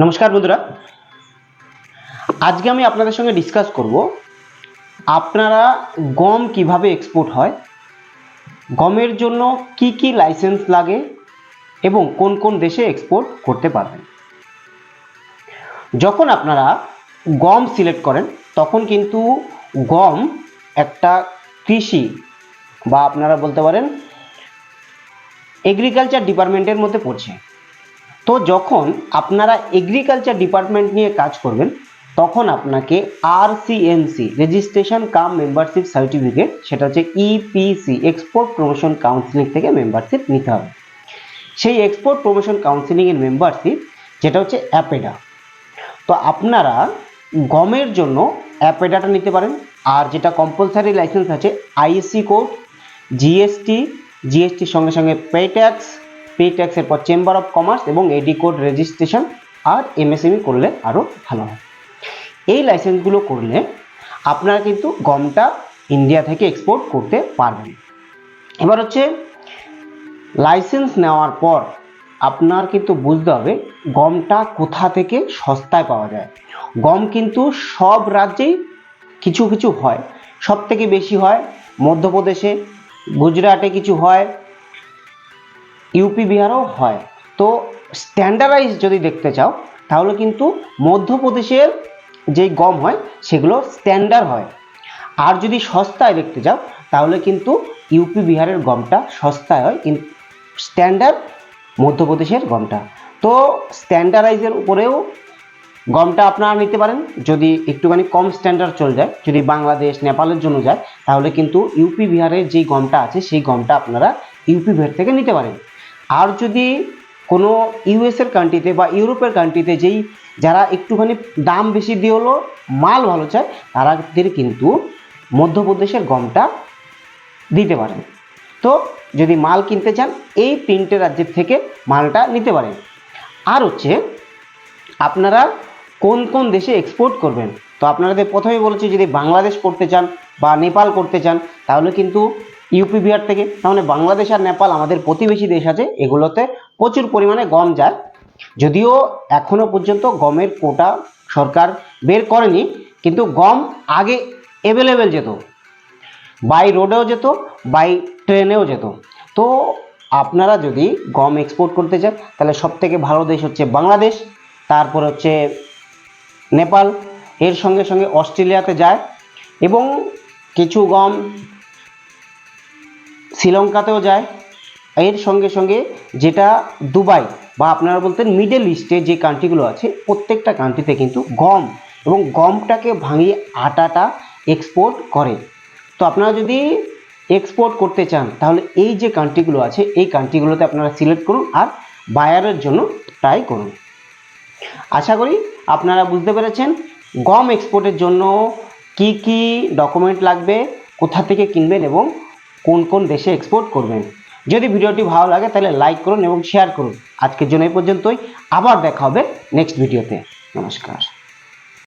নমস্কার বন্ধুরা। আজকে আমি আপনাদের সঙ্গে ডিসকাস করব আপনারা গম কীভাবে এক্সপোর্ট হয়, গমের জন্য কি কি লাইসেন্স লাগে এবং কোন কোন দেশে এক্সপোর্ট করতে পারবেন। যখন আপনারা গম সিলেক্ট করেন, তখন কিন্তু গম একটা কৃষি বা আপনারা বলতে পারেন এগ্রিকালচার ডিপার্টমেন্টের মধ্যে পড়ছে। তো যখন আপনারা এগ্রিকালচার ডিপার্টমেন্ট নিয়ে কাজ করবেন, তখন আপনাকে আর CMC registration cum membership certificate সেটা হচ্ছে ইপিসি এক্সপোর্ট প্রমোশন কাউন্সিলিং থেকে মেম্বারশিপ নিতে হবে। সেই এক্সপোর্ট প্রমোশন কাউন্সিলিংয়ের মেম্বারশিপ যেটা হচ্ছে অ্যাপেডা তো আপনারা গমের জন্য অ্যাপেডাটা নিতে পারেন, আর যেটা কম্পালসারি লাইসেন্স আছে আইএসসি কোড জিএসটি জিএসটির সঙ্গে সঙ্গে পে ট্যাক্স পে ট্যাক্সের পর চেম্বার অফ কমার্স এবং এডি কোড রেজিস্ট্রেশন আর এমএসএমই করলে আরও ভালো হয়। এই লাইসেন্সগুলো করলে আপনারা কিন্তু গমটা ইন্ডিয়া থেকে এক্সপোর্ট করতে পারবেন। এবার হচ্ছে লাইসেন্স নেওয়ার পর আপনার কিন্তু বুঝতে হবে গমটা কোথা থেকে সস্তায় পাওয়া যায়। গম কিন্তু সব রাজ্যেই কিছু কিছু হয়। সব থেকে বেশি হয় মধ্যপ্রদেশে, গুজরাটে কিছু হয় ইউপি বিহারও হয়। তো স্ট্যান্ডার্ডাইজ যদি দেখতে চাও, তাহলে কিন্তু মধ্যপ্রদেশের যেই গম হয়, সেগুলো স্ট্যান্ডার্ড হয়। আর যদি সস্তায় দেখতে চাও, তাহলে কিন্তু ইউপি বিহারের গমটা সস্তায় হয়, কিন্তু স্ট্যান্ডার্ড মধ্যপ্রদেশের গমটা। তো স্ট্যান্ডার্ডাইজের উপরেও গমটা আপনারা নিতে পারেন। যদি একটুখানি কম স্ট্যান্ডার্ড চলে যায়, যদি বাংলাদেশ, নেপালের জন্য যায়, তাহলে কিন্তু ইউপি বিহারের যেই গমটা আছে, সেই গমটা আপনারা ইউপি বিহার থেকে নিতে পারেন। আর যদি কোনো ইউএসের কান্ট্রিতে বা ইউরোপের কান্ট্রিতে যেই যারা একটুখানি দাম বেশি দিয়ে হলো, মাল ভালো চায় তারাদের কিন্তু মধ্যপ্রদেশের গমটা দিতে পারেন। তো যদি মাল কিনতে চান, এই তিনটে রাজ্যের থেকে মালটা নিতে পারেন। আর হচ্ছে, আপনারা কোন কোন দেশে এক্সপোর্ট করবেন? তো আপনাদের প্রথমে বলেছি, যদি বাংলাদেশ করতে চান বা নেপাল করতে চান, তাহলে কিন্তু ইউপি বিহার থেকে। তাহলে বাংলাদেশ আর নেপাল আমাদের প্রতিবেশী দেশ আছে। এগুলোতে প্রচুর পরিমাণে গম যায় যদিও এখনও পর্যন্ত গমের কোটা সরকার বের করেনি, কিন্তু গম আগে অ্যাভেলেবেল যেত। বাই রোডেও যেত বাই ট্রেনেও যেত। তো আপনারা যদি গম এক্সপোর্ট করতে চান, তাহলে সব থেকে ভালো দেশ হচ্ছে বাংলাদেশ, তারপর হচ্ছে নেপাল, এর সঙ্গে সঙ্গে অস্ট্রেলিয়াতে যায়। এবং কিছু গম শ্রীলঙ্কাতেও যায়। এর সঙ্গে সঙ্গে যেটা দুবাই বা আপনারা বলতেন মিডল ইস্টে যে কান্ট্রিগুলো আছে, প্রত্যেকটা কান্ট্রিতে কিন্তু গম এবং গমটাকে ভাঙিয়ে আটাটা এক্সপোর্ট করে। তো আপনারা যদি এক্সপোর্ট করতে চান, তাহলে এই যে কান্ট্রিগুলো আছে, এই কান্ট্রিগুলোতে আপনারা সিলেক্ট করুন আর বায়ারের জন্য ট্রাই করুন। আশা করি আপনারা বুঝতে পেরেছেন গম এক্সপোর্টের জন্য কি কি ডকুমেন্ট লাগবে, কোথা থেকে কিনবেন এবং কোন কোন দেশে এক্সপোর্ট করবেন। যদি ভিডিওটি ভালো লাগে তাহলে লাইক করুন এবং শেয়ার করুন। আজকের জন্য এই পর্যন্তই। আবার দেখা হবে নেক্সট ভিডিওতে নমস্কার।